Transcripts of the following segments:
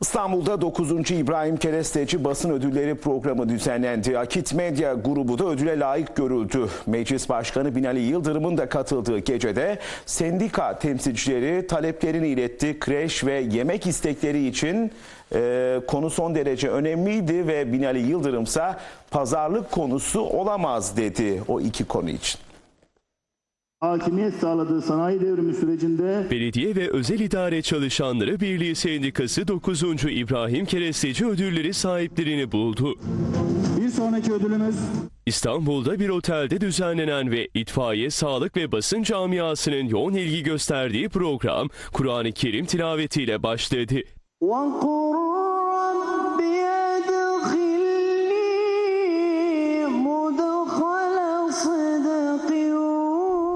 İstanbul'da 9. İbrahim Keresteci basın ödülleri programı düzenlendi. Akit Medya grubu da ödüle layık görüldü. Meclis Başkanı Binali Yıldırım'ın da katıldığı gecede sendika temsilcileri taleplerini iletti. Kreş ve yemek istekleri için e, konu son derece önemliydi ve Binali Yıldırım ise pazarlık konusu olamaz dedi o iki konu için hakimiyet sağladığı sanayi devrimi sürecinde Belediye ve Özel İdare Çalışanları Birliği Sendikası 9. İbrahim Keresteci ödülleri sahiplerini buldu. Bir sonraki ödülümüz İstanbul'da bir otelde düzenlenen ve itfaiye, sağlık ve basın camiasının yoğun ilgi gösterdiği program Kur'an-ı Kerim tilavetiyle başladı.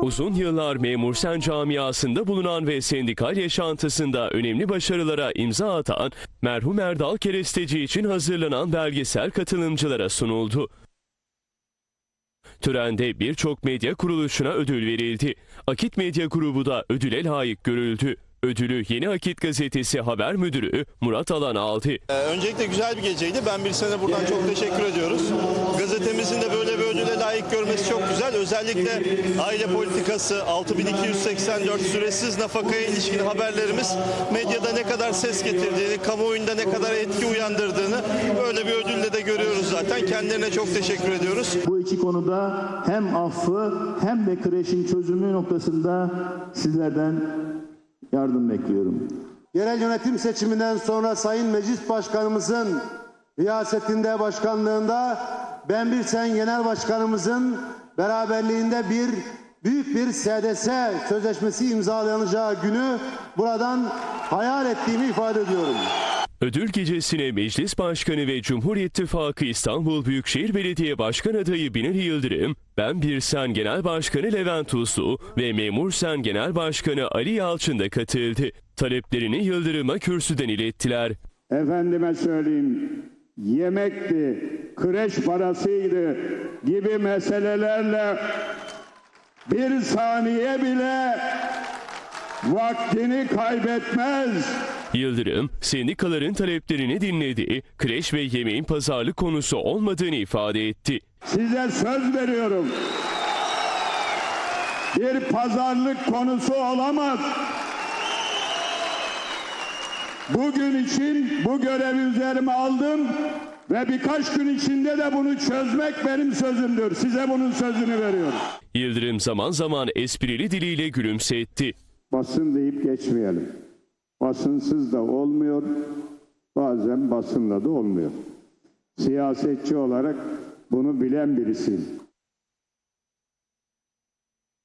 Uzun yıllar memur sen camiasında bulunan ve sendikal yaşantısında önemli başarılara imza atan merhum Erdal Keresteci için hazırlanan belgesel katılımcılara sunuldu. Törende birçok medya kuruluşuna ödül verildi. Akit Medya Grubu da ödüle layık görüldü. Ödülü Yeni Akit Gazetesi haber müdürü Murat Alan aldı. Ee, Öncelikle güzel bir geceydi. Ben bir sene buradan çok teşekkür ediyoruz. Gazetemizin de böyle bir ödüle layık görmesi çok güzel. Özellikle aile politikası 6284 süresiz nafakaya ilişkin haberlerimiz medyada ne kadar ses getirdiğini, kamuoyunda ne kadar etki uyandırdığını böyle bir ödülle de görüyoruz zaten. Kendilerine çok teşekkür ediyoruz. bu iki konuda hem affı hem de kreşin çözümü noktasında sizlerden yardım bekliyorum. Yerel yönetim seçiminden sonra Sayın Meclis Başkanımızın riyasetinde, başkanlığında ben bir sen genel başkanımızın beraberliğinde bir büyük bir SDS sözleşmesi imzalanacağı günü buradan hayal ettiğimi ifade ediyorum. Ödül gecesine Meclis Başkanı ve Cumhur İttifakı İstanbul Büyükşehir Belediye Başkan adayı Binali Yıldırım, Ben Bir Sen Genel Başkanı Levent Uslu ve Memur Sen Genel Başkanı Ali Yalçın da katıldı. Taleplerini Yıldırım'a kürsüden ilettiler. efendime söyleyeyim yemekti, kreş parasıydı gibi meselelerle bir saniye bile vaktini kaybetmez. Yıldırım, sendikaların taleplerini dinledi, kreş ve yemeğin pazarlık konusu olmadığını ifade etti. Size söz veriyorum. Bir pazarlık konusu olamaz. Bugün için bu görevi üzerime aldım ve birkaç gün içinde de bunu çözmek benim sözümdür. Size bunun sözünü veriyorum. Yıldırım zaman zaman esprili diliyle gülümsetti. Basın deyip geçmeyelim. Basınsız da olmuyor, bazen basınla da olmuyor. Siyasetçi olarak bunu bilen birisiyim.